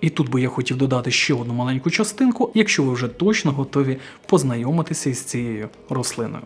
І тут би я хотів додати ще одну маленьку частинку, якщо ви вже точно готові познайомитися із цією рослиною.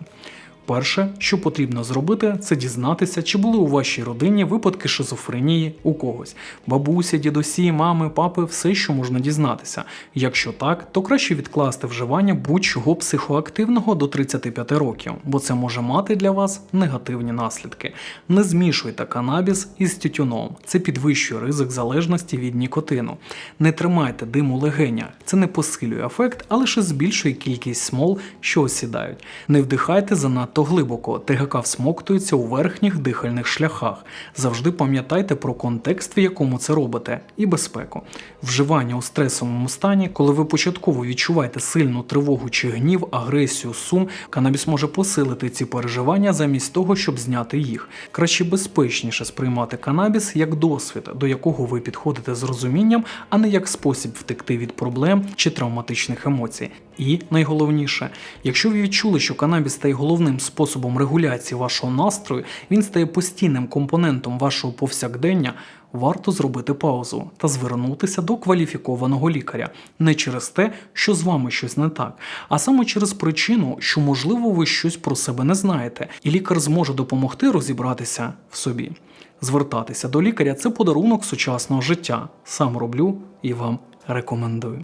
Перше, що потрібно зробити, це дізнатися, чи були у вашій родині випадки шизофренії у когось. Бабусі, дідусі, мами, папи, все, що можна дізнатися. Якщо так, то краще відкласти вживання будь-чого психоактивного до 35 років, бо це може мати для вас негативні наслідки. Не змішуйте канабіс із тютюном. Це підвищує ризик залежності від нікотину. Не тримайте дим у легенях. Це не посилює ефект, а лише збільшує кількість смол, що осідають. Не вдихайте занадто глибоко. ТГК всмоктується у верхніх дихальних шляхах. Завжди пам'ятайте про контекст, в якому це робите, і безпеку. Вживання у стресовому стані, коли ви початково відчуваєте сильну тривогу чи гнів, агресію, сум, канабіс може посилити ці переживання замість того, щоб зняти їх. Краще безпечніше сприймати канабіс як досвід, до якого ви підходите з розумінням, а не як спосіб втекти від проблем чи травматичних емоцій. І найголовніше, якщо ви відчули, що канабіс стає головним способом регуляції вашого настрою, він стає постійним компонентом вашого повсякдення. Варто зробити паузу та звернутися до кваліфікованого лікаря не через те, що з вами щось не так, а саме через причину, що можливо ви щось про себе не знаєте, і лікар зможе допомогти розібратися в собі. Звертатися до лікаря це подарунок сучасного життя. Сам роблю і вам рекомендую.